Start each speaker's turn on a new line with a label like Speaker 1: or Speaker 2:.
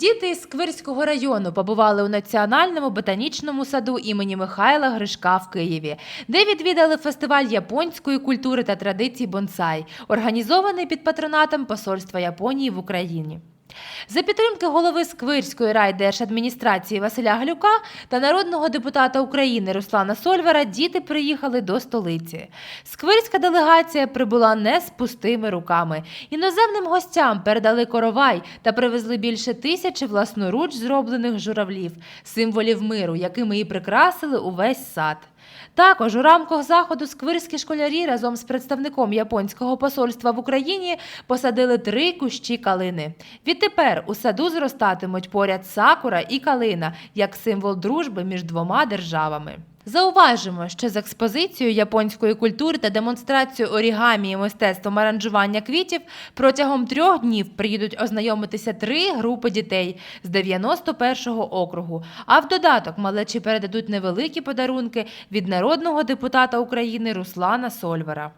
Speaker 1: Діти із Квирського району побували у національному ботанічному саду імені Михайла Гришка в Києві, де відвідали фестиваль японської культури та традицій бонсай, організований під патронатом Посольства Японії в Україні. За підтримки голови Сквирської райдержадміністрації Василя Глюка та народного депутата України Руслана Сольвера діти приїхали до столиці. Сквирська делегація прибула не з пустими руками. Іноземним гостям передали коровай та привезли більше тисячі власноруч зроблених журавлів, символів миру, якими і прикрасили увесь сад. Також у рамках заходу сквирські школярі разом з представником японського посольства в Україні посадили три кущі калини. Відтепер у саду зростатимуть поряд сакура і калина як символ дружби між двома державами. Зауважимо, що з експозицією японської культури та демонстрацією орігамі і мистецтвом аранжування квітів протягом трьох днів приїдуть ознайомитися три групи дітей з 91-го округу. А в додаток малечі передадуть невеликі подарунки від народного депутата України Руслана Сольвера.